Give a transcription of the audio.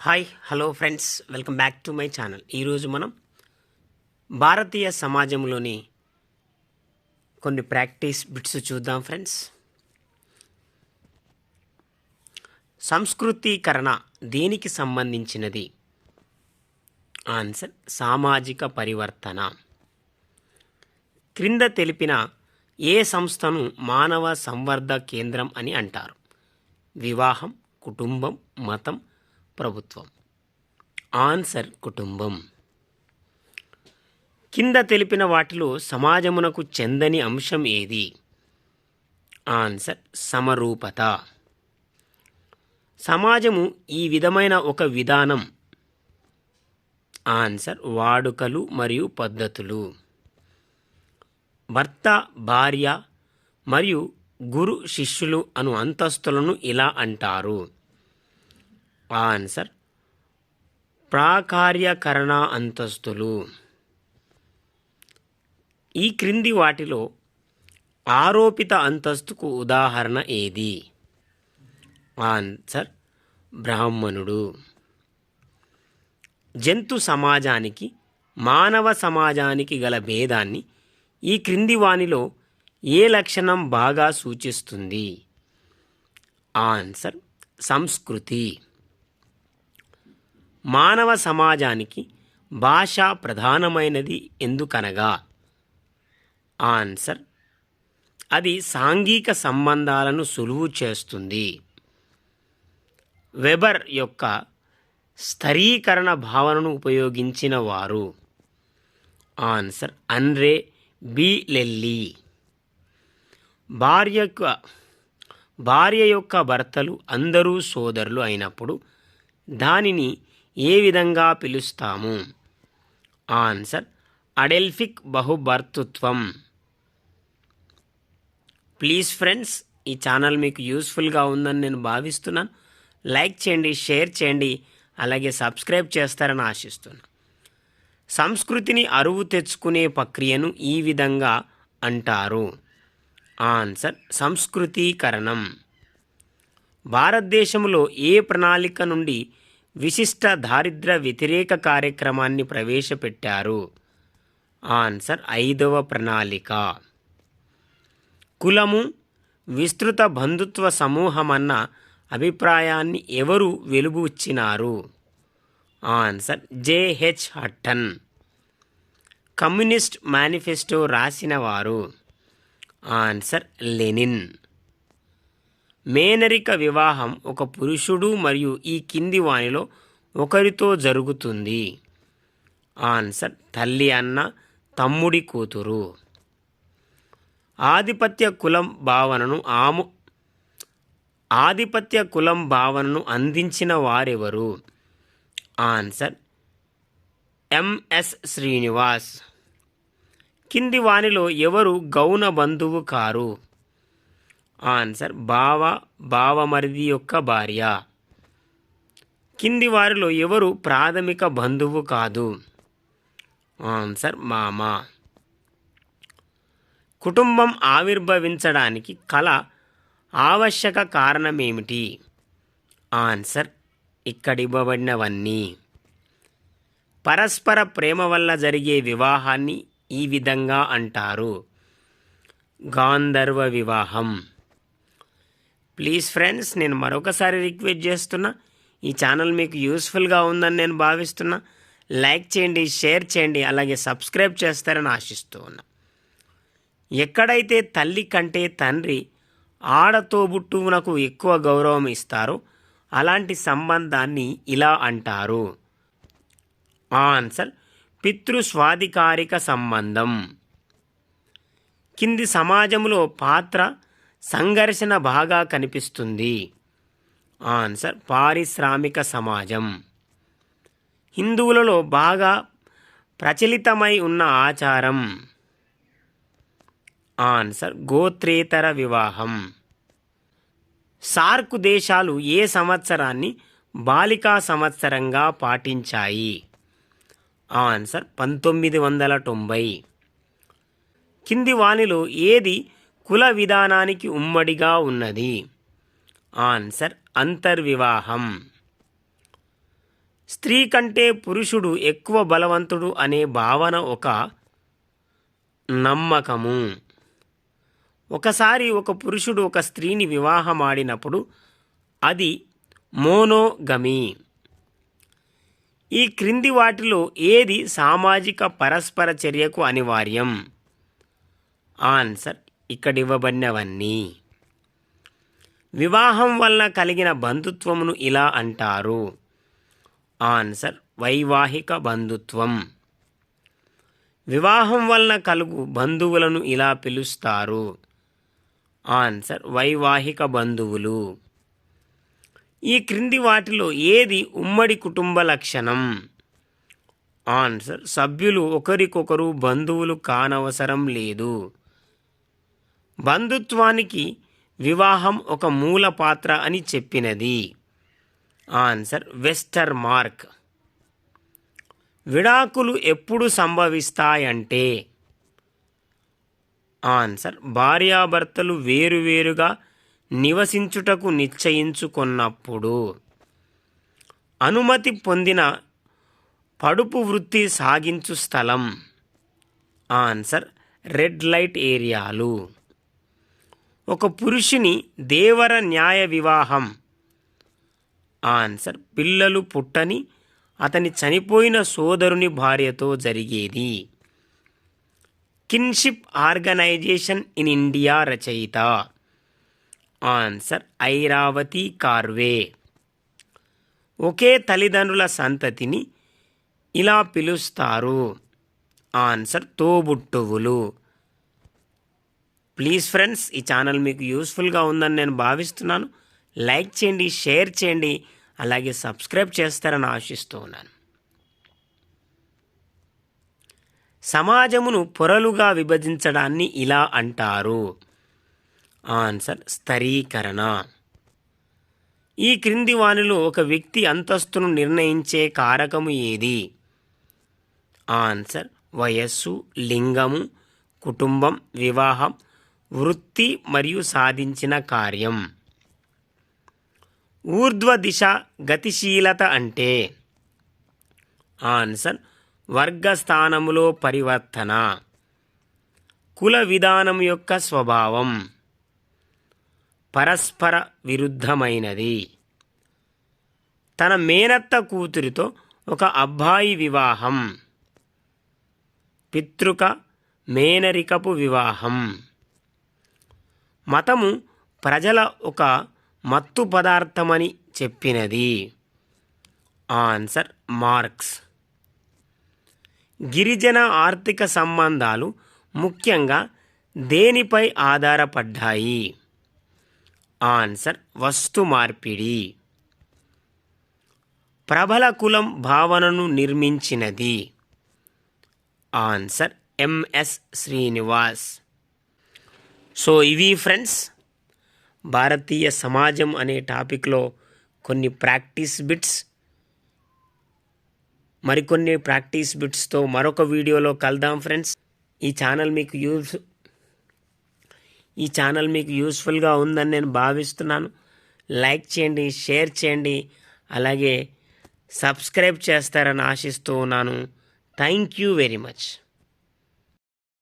Hi hello friends welcome back to my channel ఈరోజు మనం భారతీయ సమాజంలోని కొన్ని ప్రాక్టీస్ బిట్స్ చూద్దాం ఫ్రెండ్స్ సంస్కృతీకరణ దేనికి సంబంధించినది? ఆన్సర్ సామాజిక పరివర్తన. క్రింద తెలిపిన ఏ సంస్థను మానవ సంవర్ధ కేంద్రం అని అంటారు? వివాహం కుటుంబం మతం ప్రభుత్వం. ఆన్సర్ కుటుంబం. కింద తెలిపిన వాటిలో సమాజమునకు చెందని అంశం ఏది? ఆన్సర్ సమరూపత. సమాజము ఈ విధమైన ఒక విధానం. ఆన్సర్ వాడుకలు మరియు పద్ధతులు. భర్త భార్య మరియు గురు శిష్యులు అను అంతస్తులను ఇలా అంటారు. ఆన్సర్ ప్రాకార్యకరణ అంతస్తులు. ఈ క్రింది వాటిలో ఆరోపిత అంతస్తుకు ఉదాహరణ ఏది? ఆన్సర్ బ్రాహ్మణుడు. జంతు సమాజానికి మానవ సమాజానికి గల భేదాన్ని ఈ క్రింది వానిలో ఏ లక్షణం బాగా సూచిస్తుంది? ఆన్సర్ సంస్కృతి. మానవ సమాజానికి భాష ప్రధానమైనది ఎందుకనగా? ఆన్సర్. అది సాంఘిక సంబంధాలను సులువు చేస్తుంది. వెబర్ యొక్క స్థరీకరణ భావనను ఉపయోగించిన వారు. ఆన్సర్. అన్రే బి లెల్లీ. భార్య యొక్క భార్య యొక్క భర్తలు అందరూ సోదరులు అయినప్పుడు దానిని ఏ విధంగా పిలుస్తాము? ఆన్సర్ అడెల్ఫిక్ బహుభర్తృత్వం. ప్లీజ్ ఫ్రెండ్స్ ఈ ఛానల్ మీకు యూస్ఫుల్గా ఉందని నేను భావిస్తున్నాను. లైక్ చేయండి షేర్ చేయండి అలాగే సబ్స్క్రైబ్ చేస్తారని ఆశిస్తున్నాను. సంస్కృతిని అరువు తెచ్చుకునే ప్రక్రియను ఈ విధంగా అంటారు. ఆన్సర్ సంస్కృతీకరణం. భారతదేశంలో ఏ ప్రణాళిక నుండి విశిష్ట దారిద్ర్య వ్యతిరేక కార్యక్రమాన్ని ప్రవేశపెట్టారు. ఆన్సర్ ఐదవ ప్రణాళిక. కులము విస్తృత బంధుత్వ సమూహమన్న అభిప్రాయాన్ని ఎవరు వెలుబుచ్చినారు answer J H Hutton. Communist manifesto రాసినవారు. Answer Lenin. మేనరిక వివాహం ఒక పురుషుడు మరియు ఈ కింది వానిలో ఒకరితో జరుగుతుంది. ఆన్సర్ తల్లి అన్న తమ్ముడి కూతురు. ఆధిపత్య కులం భావనను ఆము ఆధిపత్య కులం భావనను అందించిన వారెవరు? Answer M S Srinivas. కింది వానిలో ఎవరు గౌన బంధువు కారు? ఆన్సర్ బావ బావమరిది యొక్క భార్య. కింది వారిలో ఎవరు ప్రాథమిక బంధువు కాదు? ఆన్సర్ మామ. కుటుంబం ఆవిర్భవించడానికి కళ ఆవశ్యక కారణమేమిటి? ఆన్సర్ ఇక్కడ ఇవ్వబడినవన్నీ పరస్పర ప్రేమ వల్ల జరిగే వివాహాన్ని ఈ విధంగా అంటారు. గాంధర్వ వివాహం. ప్లీజ్ ఫ్రెండ్స్ నేను మరొకసారి రిక్వెస్ట్ చేస్తున్నా ఈ ఛానల్ మీకు యూస్ఫుల్గా ఉందని నేను భావిస్తున్నా. లైక్ చేయండి షేర్ చేయండి అలాగే సబ్స్క్రైబ్ చేస్తారని ఆశిస్తూ ఉన్నా. ఎక్కడైతే తల్లి కంటే తండ్రి ఆడతోబుట్టువునకు ఎక్కువ గౌరవం ఇస్తారో అలాంటి సంబంధాన్ని ఇలా అంటారు. ఆన్సర్ పితృస్వాధికారిక సంబంధం. కింది సమాజంలో పాత్ర సంఘర్షణ బాగా కనిపిస్తుంది. ఆన్సర్ పారిశ్రామిక సమాజం. హిందువులలో బాగా ప్రచలితమై ఉన్న ఆచారం. ఆన్సర్ గోత్రేతర వివాహం. సార్క్ దేశాలు ఏ సంవత్సరాన్ని బాలికా సంవత్సరంగా పాటించాయి? ఆన్సర్ పంతొమ్మిది వందల తొంభై. కింది వానిలో ఏది కుల విధానానికి ఉమ్మడిగా ఉన్నది. ఆన్సర్ అంతర్వివాహం. స్త్రీ కంటే పురుషుడు ఎక్కువ బలవంతుడు అనే భావన ఒక నమ్మకము. ఒకసారి ఒక పురుషుడు ఒక స్త్రీని వివాహమాడినప్పుడు అది మోనోగమి. ఈ క్రింది వాటిలో ఏది సామాజిక పరస్పర చర్యకు అనివార్యం? ఆన్సర్ ఇక్కడ ఇవ్వబడినవన్నీ వివాహం వలన కలిగిన బంధుత్వమును ఇలా అంటారు. ఆన్సర్ వైవాహిక బంధుత్వం. వివాహం వలన కలుగు బంధువులను ఇలా పిలుస్తారు. ఆన్సర్ వైవాహిక బంధువులు. ఈ క్రింది వాటిలో ఏది ఉమ్మడి కుటుంబ లక్షణం? ఆన్సర్ సభ్యులు ఒకరికొకరు బంధువులు కానవసరం లేదు. బంధుత్వానికి వివాహం ఒక మూల పాత్ర అని చెప్పినది. Answer Westermarck. విడాకులు ఎప్పుడు సంభవిస్తాయంటే? ఆన్సర్ భార్యాభర్తలు వేరువేరుగా నివసించుటకు నిశ్చయించుకున్నప్పుడు. అనుమతి పొందిన పడుపు వృత్తి సాగించు స్థలం. ఆన్సర్ రెడ్ లైట్ ఏరియాలు. ఒక పురుషుని దేవర న్యాయ వివాహం. ఆన్సర్ పిల్లలు పుట్టని అతని చనిపోయిన సోదరుని భార్యతో జరిగేది. కిన్షిప్ ఆర్గనైజేషన్ ఇన్ ఇండియా రచయిత. ఆన్సర్ ఐరావతి కార్వే. ఒకే తల్లిదండ్రుల సంతతిని ఇలా పిలుస్తారు. ఆన్సర్ తోబుట్టువులు. ప్లీజ్ ఫ్రెండ్స్ ఈ ఛానల్ మీకు యూస్ఫుల్గా ఉందని నేను భావిస్తున్నాను. లైక్ చేయండి షేర్ చేయండి అలాగే సబ్స్క్రైబ్ చేస్తారని ఆశిస్తూ ఉన్నాను. సమాజమును పొరలుగా విభజించడాన్ని ఇలా అంటారు. ఆన్సర్ స్థరీకరణ. ఈ క్రింది వానిలో ఒక వ్యక్తి అంతస్తును నిర్ణయించే కారకము ఏది? ఆన్సర్ వయస్సు లింగము కుటుంబం వివాహం వృత్తి మరియు సాధించిన కార్యం. ఊర్ధ్వ దిశ గతిశీలత అంటే ఆన్సర్ వర్గస్థానములో పరివర్తన. కుల విధానం యొక్క స్వభావం. పరస్పర విరుద్ధమైనది. తన మేనత్త కూతురితో ఒక అబ్బాయి వివాహం. పితృక మేనరికపు వివాహం. మతము ప్రజల ఒక మత్తు పదార్థమని చెప్పినది. Answer Marx. గిరిజన ఆర్థిక సంబంధాలు ముఖ్యంగా దేనిపై ఆధారపడ్డాయి? ఆన్సర్ వస్తు మార్పిడి. ప్రబల కులం భావనను నిర్మించినది. Answer M S Srinivas. So ఇవి ఫ్రెండ్స్ భారతీయ సమాజం అనే టాపిక్లో కొన్ని ప్రాక్టీస్ బిట్స్. మరికొన్ని ప్రాక్టీస్ బిట్స్తో మరొక వీడియోలో కలుద్దాం ఫ్రెండ్స్. ఈ ఛానల్ మీకు యూస్ ఈ ఛానల్ మీకు యూస్ఫుల్గా ఉందని నేను భావిస్తున్నాను. లైక్ చేయండి షేర్ చేయండి అలాగే సబ్స్క్రైబ్ చేస్తారని ఆశిస్తూ ఉన్నాను. Thank you very much.